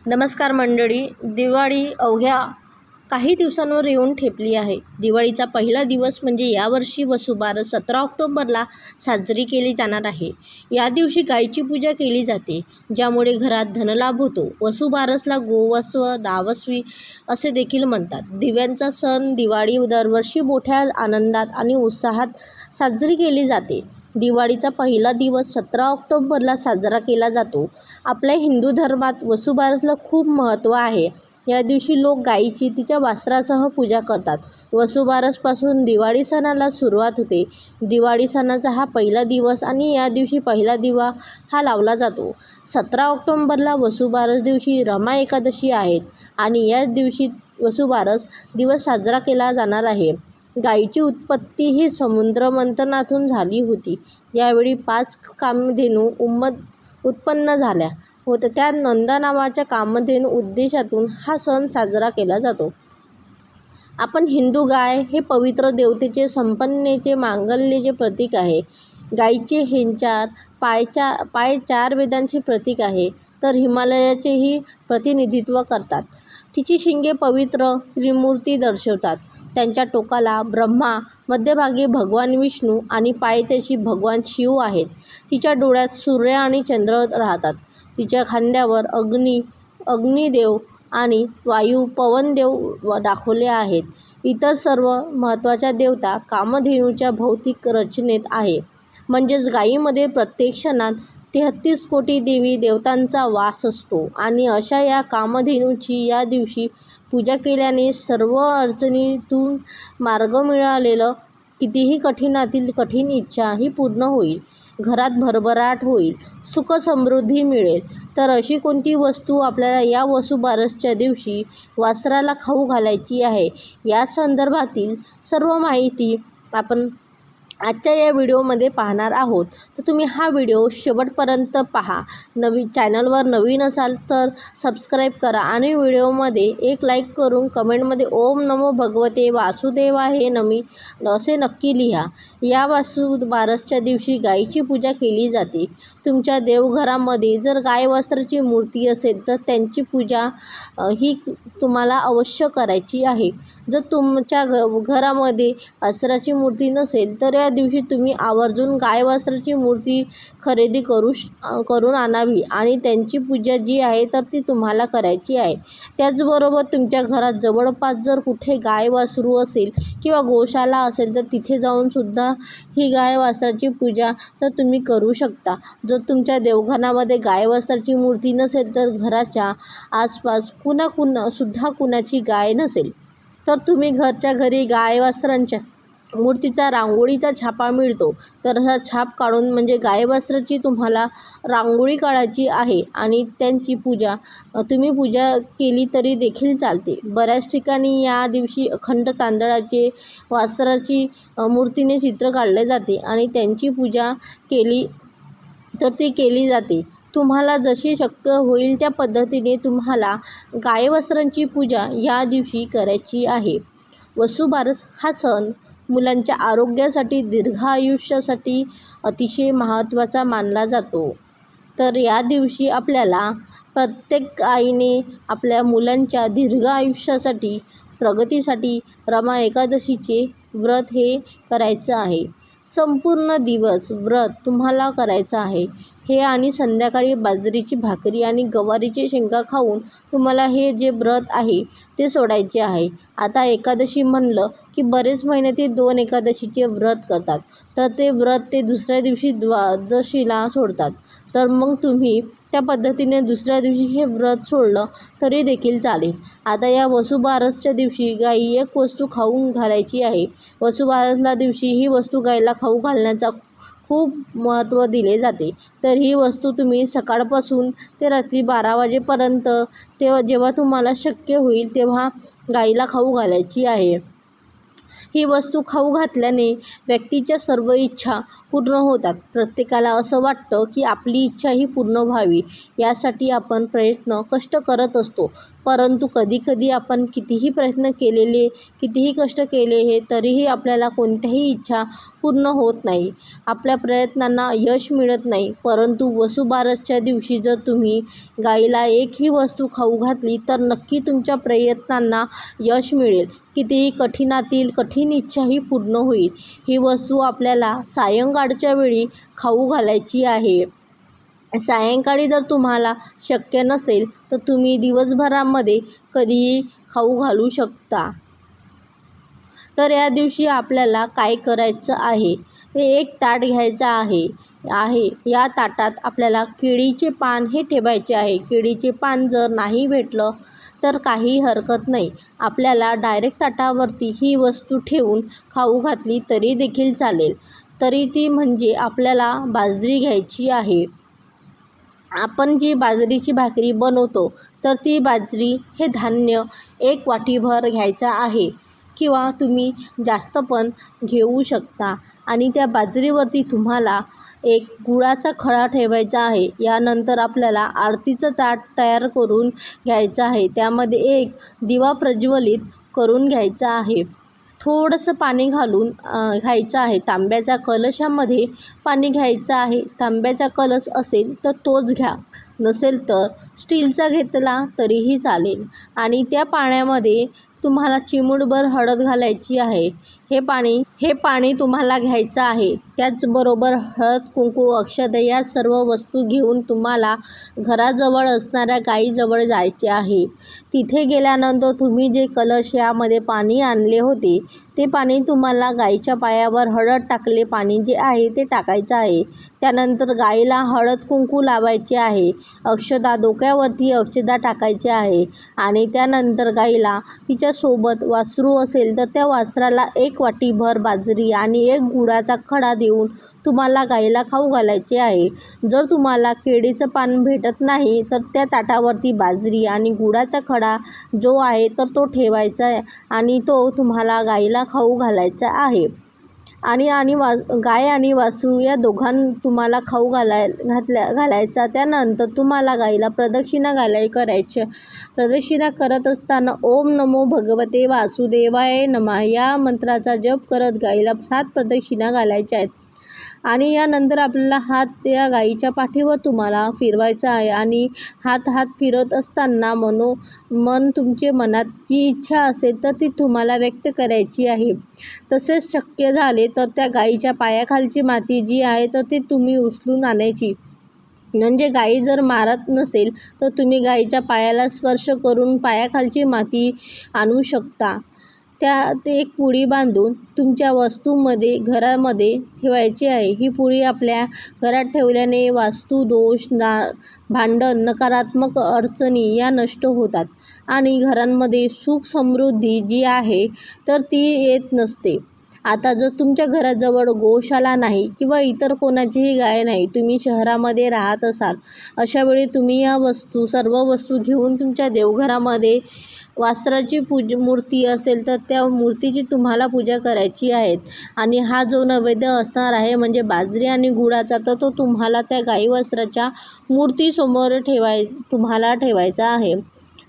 नमस्कार मंडळी दिवाळी अवघ्या काही दिवसांवर येऊन ठेपली आहे. दिवाळीचा पहिला दिवस म्हणजे यावर्षी वसुबारस सतरा ऑक्टोबरला साजरी केली जाणार आहे. या दिवशी गायीची पूजा केली जाते ज्यामुळे घरात धनलाभ होतो वसुबारसला गोवस्व दावस्वी असे देखील म्हणतात. दिव्यांचा सण दिवाळी दरवर्षी मोठ्या आनंदात आणि उत्साहात साजरी केली जाते. दिवाळीचा पहिला दिवस सतरा ऑक्टोबरला साजरा केला जातो. आपल्या हिंदू धर्मात वसुबारसला खूप महत्त्व आहे. या दिवशी लोक गायीची तिच्या वासरासह पूजा करतात. वसुबारसपासून दिवाळी सणाला सुरुवात होते. दिवाळी सणाचा हा पहिला दिवस आणि या दिवशी पहिला दिवा हा लावला जातो. सतरा ऑक्टोंबरला वसुबारस दिवशी रमा एकादशी आहेत आणि याच दिवशी वसुबारस दिवस साजरा केला जाणार आहे. गायीची उत्पत्ती ही समुद्रमंथनातून झाली होती. यावेळी पाच कामधेनू उम्मत उत्पन्न झाल्या होत्या. त्या नंदा नावाच्या कामधेनू उद्देशातून हा सण साजरा केला जातो. आपण हिंदू गाय हे पवित्र देवतेचे संपन्नेचे मांगल्याचे प्रतीक आहे. गायीचे हेंचार पायचा पाय चार वेदांचे प्रतीक आहे तर हिमालयाचेही प्रतिनिधित्व करतात. तिची शिंगे पवित्र त्रिमूर्ती दर्शवतात. त्यांच्या टोकाला ब्रह्मा मध्यभागी भगवान विष्णू आणि पायथ्याशी भगवान शिव आहेत. तिच्या डोळ्यात सूर्य आणि चंद्र राहतात. तिच्या खांद्यावर अग्नी अग्निदेव आणि वायू पवनदेव व दाखवले आहेत. इतर सर्व महत्त्वाच्या देवता कामधेनूच्या भौतिक रचनेत आहे. म्हणजेच गायीमध्ये प्रत्येक क्षणात तेहत्तीस कोटी देवी देवतांचा वास असतो. आणि अशा या कामधेनूची या दिवशी पूजा केल्याने सर्व अडचणीतून मार्ग मिळालेलं कितीही कठीणातील कठीण इच्छा ही पूर्ण होईल. घरात भरभराट होईल. सुखसमृद्धी मिळेल. तर अशी कोणती वस्तू आपल्याला या वसुबारसच्या दिवशी वासराला खाऊ घालायची आहे? या संदर्भातील सर्व माहिती आपण आजच्या या व्हिडिओमध्ये पाहणार आहोत. तर तुम्ही हा व्हिडिओ शेवटपर्यंत पहा. नवी चॅनलवर नवीन असाल तर सबस्क्राईब करा आणि व्हिडिओमध्ये एक लाईक करून कमेंटमध्ये ओम नमो भगवते वासुदेवाय नमी असे नक्की लिहा. या वासु बारसच्या दिवशी गायीची पूजा केली जाते. तुमच्या देवघरामध्ये जर गायवस्त्राची मूर्ती असेल तर त्यांची पूजा ही तुम्हाला अवश्य करायची आहे. जर तुमच्या घ घरामध्ये अस्त्राची मूर्ती नसेल तर या दिवशी तुम्ही आवर्जून गायवस्त्राची मूर्ती खरेदी करू श करून आणावी आणि त्यांची पूजा जी आहे तर ती तुम्हाला करायची आहे. त्याचबरोबर तुमच्या घरात जवळपास जर कुठे गाय वासरू असेल किंवा गोशाला असेल तर तिथे जाऊनसुद्धा ही गाय वासराची पूजा तर तुम्ही करू शकता. जर तुमच्या देवघरामध्ये गाय वासराची मूर्ती नसेल तर घराच्या आसपास कुणा कुणा सुद्धा कुणाची गाय नसेल. तर तुम्ही घरच्या घरी गाय वासरांच्या मूर्तीचा रांगोळीचा छापा मिळतो. तर हा छाप काढून म्हणजे गायवस्त्राची तुम्हाला रांगोळी काढायची आहे आणि त्यांची पूजा तुम्ही पूजा केली तरी देखील चालते. बऱ्याच ठिकाणी या दिवशी अखंड तांदळाचे वस्त्राची मूर्तीने चित्र काढले जाते आणि त्यांची पूजा केली तर ती केली जाते. तुम्हाला जशी शक्य होईल त्या पद्धतीने तुम्हाला गायवस्त्रांची पूजा या दिवशी करायची आहे. वसुबारस हा सण मुलांच्या आरोग्यासाठी दीर्घायुष्यासाठी अतिशय महत्त्वाचा मानला जातो. तर या दिवशी आपल्याला प्रत्येक आईने आपल्या मुलांच्या दीर्घ आयुष्यासाठी प्रगतीसाठी रमा एकादशीचे व्रत हे करायचं आहे. संपूर्ण दिवस व्रत तुम्हाला करायचं आहे. हे आणि संध्याकाळी बाजरीची भाकरी आणि गवारीचे शेंगा खाऊन तुम्हाला हे जे व्रत आहे ते सोडायचे आहे. आता एकादशी म्हणलं की बरेच महिन्यातील दोन एकादशीचे व्रत करतात. तर ते व्रत ते दुसऱ्या दिवशी द्वादशीला सोडतात. तर मग तुम्ही त्या पद्धतीने दुसऱ्या दिवशी हे व्रत सोडलं तरी देखील चालेल. आता या वसुबारसच्या दिवशी गाई एक वस्तू खाऊन घालायची आहे. वसुबारसला दिवशी ही वस्तू गाईला खाऊ घालण्याचा खूप महत्त्व दिले जाते. तर ही वस्तू तुम्ही सकाळपासून ते रात्री बारा वाजेपर्यंत तेव्हा जेव्हा तुम्हाला शक्य होईल तेव्हा गाईला खाऊ घालायची आहे. ही वस्तू खाऊ घातल्याने व्यक्तीच्या सर्व इच्छा पूर्ण होतात. प्रत्येकाला असं वाटतं की आपली इच्छा ही पूर्ण व्हावी यासाठी आपण प्रयत्न कष्ट करत असतो. परंतु कधीकधी आपण कितीही प्रयत्न केलेले कितीही कष्ट केले हे तरीही आपल्याला कोणत्याही इच्छा पूर्ण होत नाही. आपल्या प्रयत्नांना यश मिळत नाही. परंतु वसुबारसच्या दिवशी जर तुम्ही गाईला एकही वस्तू खाऊ घातली तर नक्की तुमच्या प्रयत्नांना यश मिळेल. कितीही कठीणातील कठीण इच्छाही पूर्ण होईल. ही वस्तू आपल्याला सायंकाळच्या वेळी खाऊ घालायची आहे. सायंकाळी जर तुम्हाला शक्य नसेल तर तुम्ही दिवसभरामध्ये कधीही खाऊ घालू शकता. तर या दिवशी आपल्याला काय करायचं आहे? एक ताट घ्यायचं आहे. आहे. या ताटात आपल्याला केळीचे पान हे ठेवायचे आहे. केळीचे पान जर नाही भेटलं तर काही हरकत नाही. आपल्याला डायरेक्ट ताटावरती ही वस्तू ठेवून खाऊ घातली तरी देखील चालेल. तरी ती म्हणजे आपल्याला बाजरी घ्यायची आहे. आपण जी बाजरीची भाकरी बनवतो तर ती बाजरी हे धान्य एक वाटीभर घ्यायचं आहे. किंवा तुम्ही जास्त पण घेऊ शकता. आणि त्या बाजरीवरती तुम्हाला एक गुळाचा खडा ठेवायचा आहे. यानंतर आपल्याला आरतीचं ताट तयार करून घ्यायचं आहे. त्यामध्ये एक दिवा प्रज्वलित करून घ्यायचा आहे. थोडंसं पाणी घालून घ्यायचं आहे. तांब्याच्या कलशामध्ये पाणी घ्यायचं आहे. तांब्याचा कलश असेल तर तोच घ्या. नसेल तर स्टीलचा घेतला तरीही चालेल. आणि त्या पाण्यामध्ये तुम्हाला चिमूटभर हळद घालायची आहे. हे पाणी हे पाणी तुम्हाला घ्यायचं आहे. त्याचबरोबर हळद कुंकू अक्षद या सर्व वस्तू घेऊन तुम्हाला घराजवळ असणाऱ्या गाईजवळ जायचे आहे. तिथे गेल्यानंतर तुम्ही जे कलश यामध्ये पाणी आणले होते ते पाणी तुम्हाला गाईच्या पायावर हळद टाकले पाणी जे आहे ते टाकायचं आहे. त्यानंतर गाईला हळद कुंकू लावायचे आहे. अक्षदा डोक्यावरती अक्षदा टाकायचे आहे. आणि त्यानंतर गाईला तिच्यासोबत वासरू असेल तर त्या वासराला एक वाटीभर बाजरी आणि एक गुळाचा खडा देऊन तुम्हाला गाईला खाऊ घालायचे आहे. जर तुम्हाला केळीचं पान भेटत नाही तर त्या ताटावरती बाजरी आणि गुळाचा खडा जो आहे तर तो ठेवायचा आहे आणि तो तुम्हाला गाईला खाऊ घालायचा आहे. आणि आणि वा गाय आणि वासरू या दोघां तुम्हाला खाऊ घालाय घातल्या घालायचा. त्यानंतर तुम्हाला गाईला प्रदक्षिणा घालाय करायच्या प्रदक्षिणा करत असताना ओम नमो भगवते वासुदेवाय नमः या मंत्राचा जप करत गाईला सात प्रदक्षिणा घालायच्या आहेत. आणि यानंतर आपल्याला हात त्या गाईच्या पाठीवर तुम्हाला फिरवायचा आहे. आणि हात हात फिरत असताना मनो मन तुमचे मनात जी इच्छा असेल तर ती तुम्हाला व्यक्त करायची आहे. तसेच शक्य झाले तर त्या गाईच्या पायाखालची माती जी आहे तर ती तुम्ही उचलून आणायची. म्हणजे गाई जर मारत नसेल तर तुम्ही गाईच्या पायाला स्पर्श करून पायाखालची माती आणू शकता. त्या ते एक पुडी बांधून तुमच्या वस्तूमध्ये घरामध्ये ठेवायची आहे. ही पुडी आपल्या घरात ठेवल्याने वास्तुदोष ना भांडण नकारात्मक अडचणी या नष्ट होतात आणि घरांमध्ये सुख समृद्धी जी आहे तर ती येत नसते. आता जर तुमच्या घराजवळ गोशाला नाही किंवा इतर कोणाचीही गाय नाही तुम्ही शहरामध्ये राहत असाल अशावेळी तुम्ही या वस्तू सर्व वस्तू घेऊन तुमच्या देवघरामध्ये वास्त्राची पूज मूर्ती असेल तर त्या मूर्तीची तुम्हाला पूजा करायची आहे. आणि हा जो नैवेद्य असणार आहे म्हणजे बाजरी आणि गुळाचा तर तो तुम्हाला त्या गाई वस्त्राच्या मूर्तीसमोर ठेवाय तुम्हाला ठेवायचा आहे.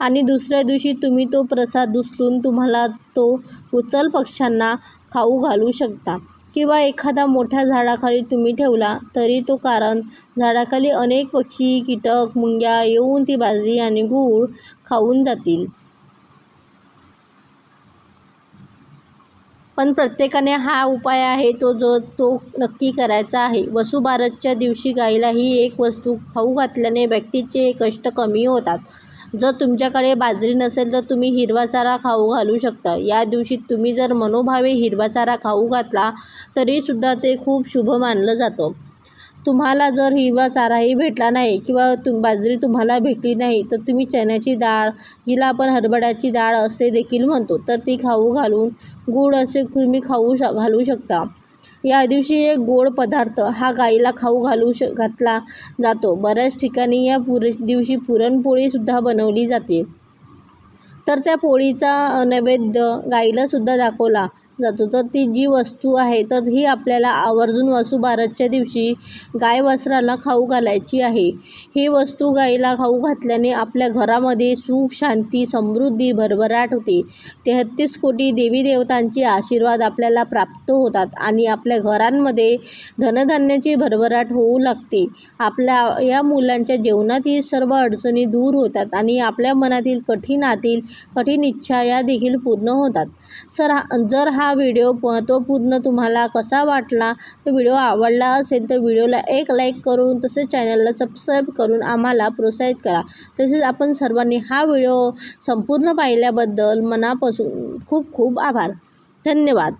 आणि दुसऱ्या दिवशी तुम्ही तो प्रसाद उचलून तुम्हाला तो उचल पक्ष्यांना खाऊ घालू शकता. किंवा एखादा मोठ्या झाडाखाली तुम्ही ठेवला तरी तो कारण झाडाखाली अनेक पक्षी कीटक मुंग्या येऊन ती बाजरी आणि गूळ खाऊन जातील. पण प्रत्येकाने हा उपाय आहे तो जो तो नक्की करायचा आहे. वसुबारसच्या दिवशी गाईला ही एक वस्तू खाऊ घातल्याने व्यक्तीचे कष्ट कमी होतात. जर तुमच्याकडे बाजरी नसेल तर तुम्ही हिरवा चारा खाऊ घालू शकता. या दिवशी तुम्ही जर मनोभावे हिरवा चारा खाऊ घातला तरीसुद्धा ते खूप शुभ मानलं जातं. तुम्हाला जर हिरवा चाराही भेटला नाही किंवा तुम बाजरी तुम्हाला भेटली नाही तर तुम्ही चण्याची डाळ जिला आपण हरभऱ्याची डाळ असे देखील म्हणतो. तर ती खाऊ घालून गोड असे तुम्ही खाऊ श घालू शकता. या दिवशी एक गोड पदार्थ हा गाईला खाऊ घालू श घातला जातो. बऱ्याच ठिकाणी या पुर दिवशी पुरणपोळीसुद्धा बनवली जाते. तर त्या पोळीचा नैवेद्य गाईलासुद्धा दाखवला. जातो. तर ती जी वस्तू आहे तर ही आपल्याला आवर्जून वसुबारसच्या दिवशी गाय वासराला खाऊ घालायची आहे. ही वस्तू गाईला खाऊ घातल्याने आपल्या घरामध्ये सुख शांती समृद्धी भरभराट होते. तेहत्तीस कोटी देवी देवतांचे आशीर्वाद आपल्याला प्राप्त होतात आणि आपल्या घरांमध्ये धनधान्याची भरभराट होऊ लागते. आपल्या या मुलांच्या जेवणातील सर्व अडचणी दूर होतात आणि आपल्या मनातील कठीण आतील कठीण इच्छा या देखील पूर्ण होतात. सर हा जर हा हा व्हिडिओ महत्त्वपूर्ण तुम्हाला कसा वाटला व्हिडिओ आवडला असेल तर व्हिडिओला एक लाईक करून तसेच चॅनलला सबस्क्राईब करून आम्हाला प्रोत्साहित करा. तसेच आपण सर्वांनी हा व्हिडिओ संपूर्ण पाहिल्याबद्दल मनापासून खूप खूप आभार. धन्यवाद.